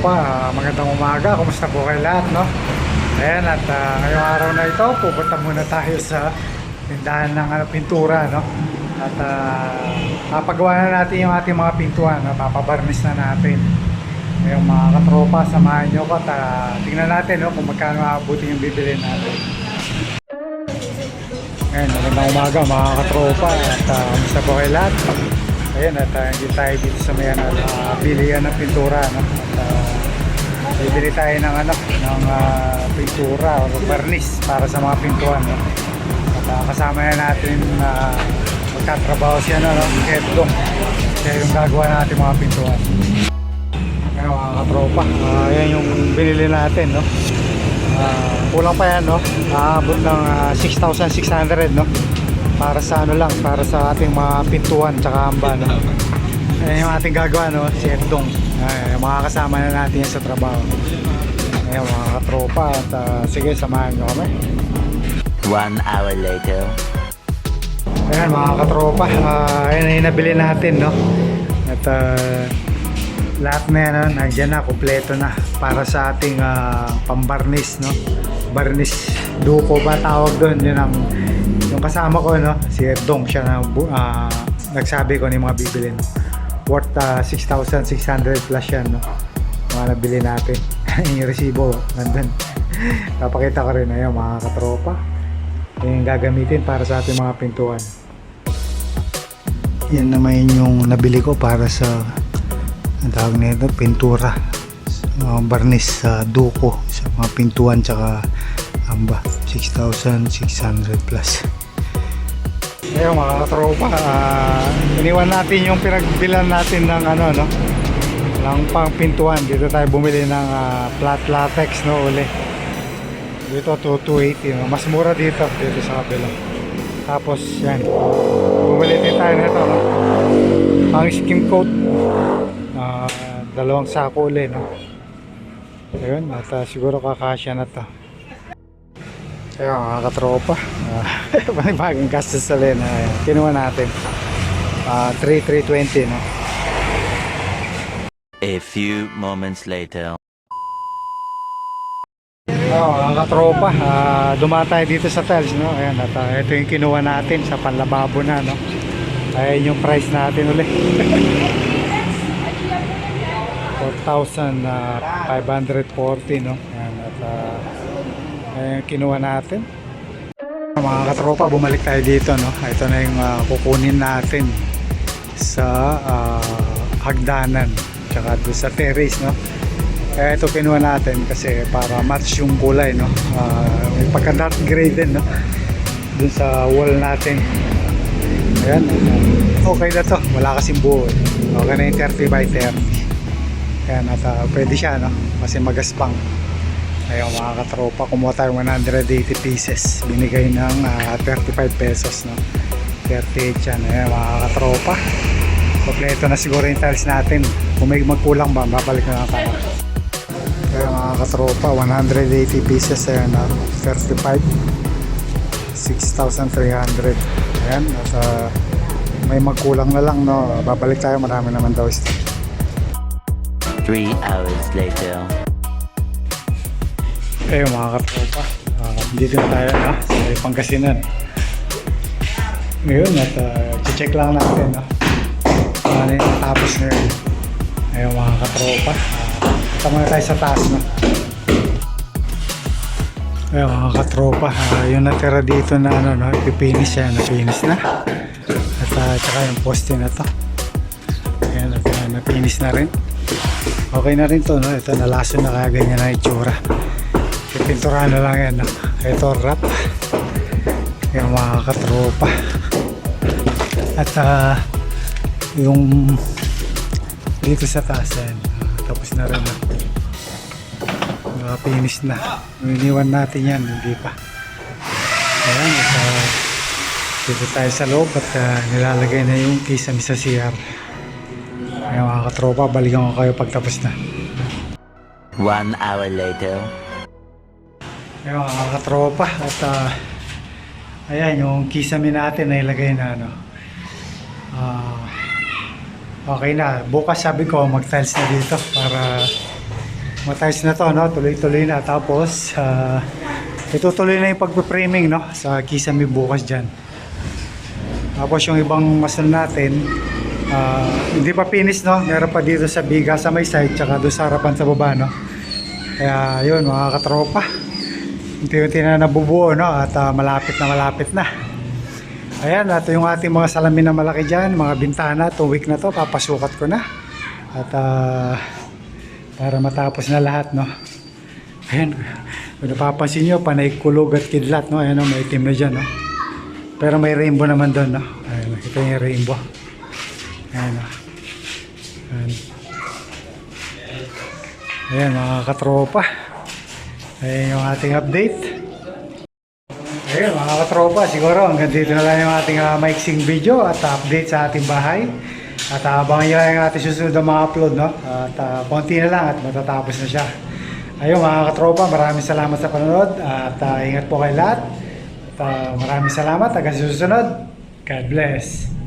katropa, ah, magandang umaga. Kumusta po kayo lahat, no? Ayan, at ah, ngayong araw na ito, pupunta muna tayo sa tindahan ng ano, pintura, no? At uh, papagawa na natin yung ating mga pintuan, no? papabarnis na natin. Ngayong mga katropa, samahan nyo ko at ah, tingnan natin no, kung magkano aabuti yung bibili natin. Ngayon, magandang umaga mga katropa at uh, kumusta po kayo lahat? Ayan, at uh, hindi tayo dito sa may ano, uh, bilihan ng pintura. No? At uh, bibili tayo ng, ano, ng uh, pintura o barnis para sa mga pintuan. No? At uh, kasama na natin na uh, magtatrabaho siya no, no? si Edgong. Siya yung gagawa natin mga pintuan. Ayan mga katropa, uh, yan yung binili natin. No? Ah, kulang pa yan, no? Aabot ng ah, 6,600, no? Para sa ano lang, para sa ating mga pintuan tsaka amba, no? Ayan yung ating gagawa, no? Si Edong. Ay, makakasama na natin yan sa trabaho. Ayan mga katropa at ah, sige, samahan nyo kami. One hour later. Ayan mga katropa, ah, ayan na yung nabili natin, no? At ah, lahat na yan, no? nandiyan na, kompleto na para sa ating ah, pambarnis, no? Barnis duko ba tawag doon, yun ang yung kasama ko, no? Si Edong, siya na ah, nagsabi ko ni mga bibili, no? Worth ah, 6,600 plus yan, no? Mga nabili natin. yung resibo, nandun. Papakita ko rin, ayun, mga katropa yung gagamitin para sa ating mga pintuan. Yan naman yung nabili ko para sa ang tawag nito, pintura. Mga barnis sa duko sa mga pintuan tsaka amba 6,600 plus. Ngayon mga katropa, ah, iniwan natin yung pinagbilan natin ng ano no, ng pang pintuan. Dito tayo bumili ng ah, flat latex no uli. Dito to 280 no? mas mura dito dito sa kabila. Tapos yan, bumili din tayo nito no. Ang skim coat, ah, dalawang sako uli no. Ayun, at ah, siguro kakasya na to. Kaya mga katropa, uh, panibagong gastos sa Lena. Ayan, kinuha natin. Ah, 3,320 no. A few moments later. Oo, mga katropa, ah, dumaan tayo dito sa tiles, no? Ayan, at ah, ito yung kinuha natin sa panlababo na, no? Ayan yung price natin ulit. 4,540, no? Ayan, kinuha natin. Mga katropa, bumalik tayo dito, no? Ito na yung ah, kukunin natin sa ah, hagdanan, tsaka doon sa terrace, no? Kaya ito kinuha natin kasi para match yung kulay, no? Ah, may pagka dark gray din, no? Dun sa wall natin. Ayan. Okay na to. Wala kasing buo. eh. Okay na yung 30 by 30. Ayan, at ah, pwede siya, no? Kasi magaspang. Ayun, mga katropa, kumuha tayo 180 pieces. Binigay ng ah, 35 pesos, no? 38 yan. Ayan, mga katropa. Kompleto na siguro yung tiles natin. Kung may magkulang ba, babalik na lang tayo. Kaya mga katropa, 180 pieces ayan na 35 6,300 ayan at ah, may magkulang na lang no babalik tayo marami naman daw Three hours later. Ayun mga katropa uh, dito na tayo no, sa Pangasinan ngayon at uh, check lang natin no ano yung tapos na yun ayun mga katropa uh, tama na tayo sa taas no Ayun mga katropa, ah, yung natira dito na ano, no, ipipinis siya, napinis na. At uh, tsaka yung poste na to. Ayan, at uh, napinis na rin. Okay na rin to, no? Ito, nalaso na kaya ganyan na itsura. Pipinturahan na lang yan, no? Ito, wrap. Yung mga katropa. At uh, yung dito sa taas, yan. tapos na rin, no? Nakapinis na. Iniwan natin yan, hindi pa. Ayan, at uh, dito tayo sa loob at uh, nilalagay na yung kisame sa CR. Ayan mga katropa, balikan ko kayo pagtapos na. One hour later. Ayan mga katropa at uh, ayan yung kisame natin na ilagay na ano. Ah, okay na. Bukas sabi ko mag-tiles na dito para Matayos na to, no? Tuloy-tuloy na. Tapos, ah, itutuloy na yung pagpe-framing, no? Sa kisame bukas dyan. Tapos yung ibang mason natin, ah, hindi pa finish, no? Meron pa dito sa biga sa may side, tsaka doon sa harapan sa baba, no? Kaya yun, mga katropa. Unti-unti na nabubuo, no? At ah, malapit na malapit na. Ayan, at yung ating mga salamin na malaki dyan, mga bintana, 2 week na to, papasukat ko na. At ah, para matapos na lahat, no? Ayan, kung napapansin nyo, panay at kidlat, no? Ayan, no? may itim na dyan, no? Pero may rainbow naman doon, no? Ayan, ito yung rainbow. Ayan? Ayan. Ayan, mga katropa. Ayan yung ating update. Ayun mga katropa, siguro hanggang dito na lang yung ating uh, maiksing video at update sa ating bahay. At uh, abangan nyo lang yung ating susunod na mga upload, no? At uh, konti na lang at matatapos na siya. Ayun mga katropa, maraming salamat sa panonood at uh, ingat po kayo lahat. At uh, maraming salamat hanggang susunod. God bless.